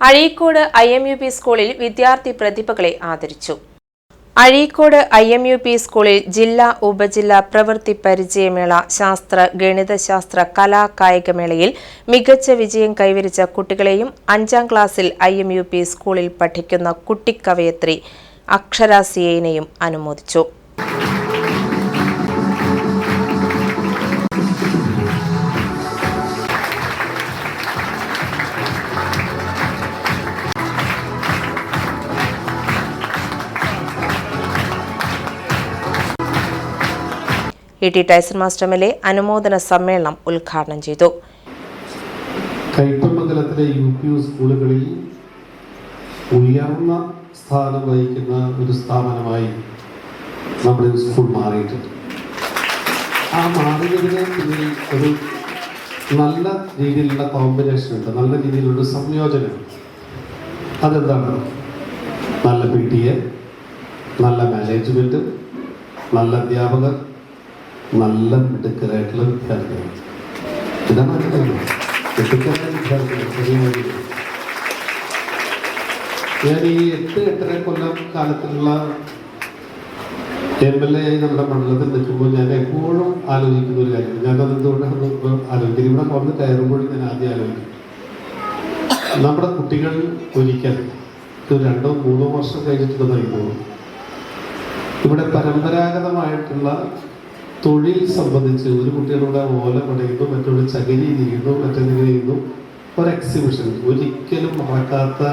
Azhikode I M U P സ്കൂളിൽ വിദ്യാർത്ഥി പ്രതിഭകളെ ആദരിച്ചു. Azhikode I M U P സ്കൂളിൽ ജില്ലാ ഉപജില്ലാ പ്രവൃത്തി പരിചയമേള ശാസ്ത്ര ഗണിതശാസ്ത്ര കലാ കായികമേളയിൽ മികച്ച വിജയം കൈവരിച്ച കുട്ടികളെയും അഞ്ചാം ക്ലാസ്സിൽ ഐ എം യു പി സ്കൂളിൽ പഠിക്കുന്ന കുട്ടിക്കവയത്രി അക്ഷരാസിയേനെയും അനുമോദിച്ചു. E T Tyson master M L A അനുമോദന സമ്മേളനം ഉദ്ഘാടനം ചെയ്തു. കൈപ്പമംഗലത്തിലെ യു പി സ്കൂളുകളിൽ ഉയർന്ന സ്ഥാനം വഹിക്കുന്ന ഒരു സ്ഥാപനമായി നമ്മുടെ സ്കൂൾ മാറിയിട്ടുണ്ട്. ആ മാറിയതിന് ഒരു നല്ല രീതിയിലുള്ള കോമ്പിനേഷൻ ഉണ്ട് നല്ല രീതിയിലുള്ള സംയോജനം അതെന്താണ്? നല്ല പി ടി എ നല്ല മാനേജ്മെന്റ് നല്ല അധ്യാപകർ നല്ല മിടുക്കരായിട്ടുള്ള വിദ്യാർത്ഥികൾ ഇതാണ് വിദ്യാർത്ഥികൾ. ഞാൻ ഈ എട്ട് എട്ടര കൊല്ലം കാലത്തിലുള്ള എം എൽ എ നമ്മുടെ മണ്ഡലത്തിൽ നിൽക്കുമ്പോൾ ഞാൻ എപ്പോഴും ആലോചിക്കുന്ന ഒരു കാര്യം. ഞാനത് എന്തുകൊണ്ടാണ് ആലോചിക്കുന്നത് ഇവിടെ വന്ന് കയറുമ്പോഴും ഞാൻ ആദ്യം ആലോചിക്കും. നമ്മുടെ കുട്ടികൾ ഒരിക്കൽ ഇത് രണ്ടോ മൂന്നോ വർഷം കഴിഞ്ഞിട്ടുള്ള തോന്നുന്നു ഇവിടെ പരമ്പരാഗതമായിട്ടുള്ള തൊഴിൽ സംബന്ധിച്ച് ഒരു കുട്ടികളുടെ ഓല പടയുന്നു മറ്റൊരു ചകിരി ചെയ്യുന്നു മറ്റെന്തെങ്കിലും ചെയ്യുന്നു. ഒരു എക്സിബിഷൻ ഒരിക്കലും മറക്കാത്ത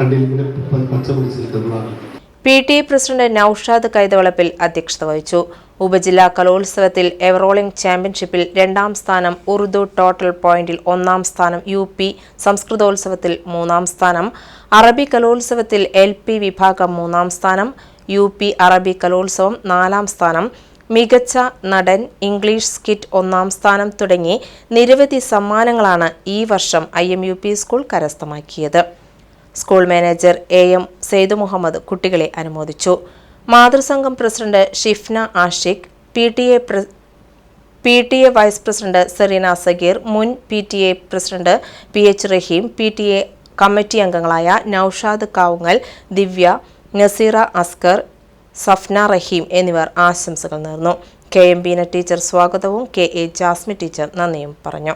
കണ്ണിലിങ്ങനെ പ- പച്ച പിടിച്ചിരിക്കുന്നതാണ്. P T president Naushad Kaithavalappil അധ്യക്ഷത വഹിച്ചു. ഉപജില്ലാ കലോത്സവത്തിൽ എവറോളിംഗ് ചാമ്പ്യൻഷിപ്പിൽ രണ്ടാം സ്ഥാനം ഉറുദു ടോട്ടൽ പോയിന്റിൽ ഒന്നാം സ്ഥാനം യു പി സംസ്കൃതോത്സവത്തിൽ മൂന്നാം സ്ഥാനം. അറബി കലോത്സവത്തിൽ എൽ പി വിഭാഗം മൂന്നാം സ്ഥാനം യു പി അറബി കലോത്സവം നാലാം സ്ഥാനം. മികച്ച നടൻ ഇംഗ്ലീഷ് സ്കിറ്റ് ഒന്നാം സ്ഥാനം തുടങ്ങി നിരവധി സമ്മാനങ്ങളാണ് ഈ വർഷം I M U P school കരസ്ഥമാക്കിയത്. School manager A M Sayed Muhammad കുട്ടികളെ അനുമോദിച്ചു. മാതൃസംഘം president Shifna Ashiq P T A P T A vice president Sereena Sageer മുൻ P T A president P H Rahim P T A committee അംഗങ്ങളായ നൌഷാദ് കാവുങ്ങൽ ദിവ്യ നസീറ അസ്കർ സഫ്ന റഹീം എന്നിവർ ആശംസകൾ നേർന്നു. K M Beena teacher സ്വാഗതവും K A Jasmi teacher നന്ദിയും പറഞ്ഞു.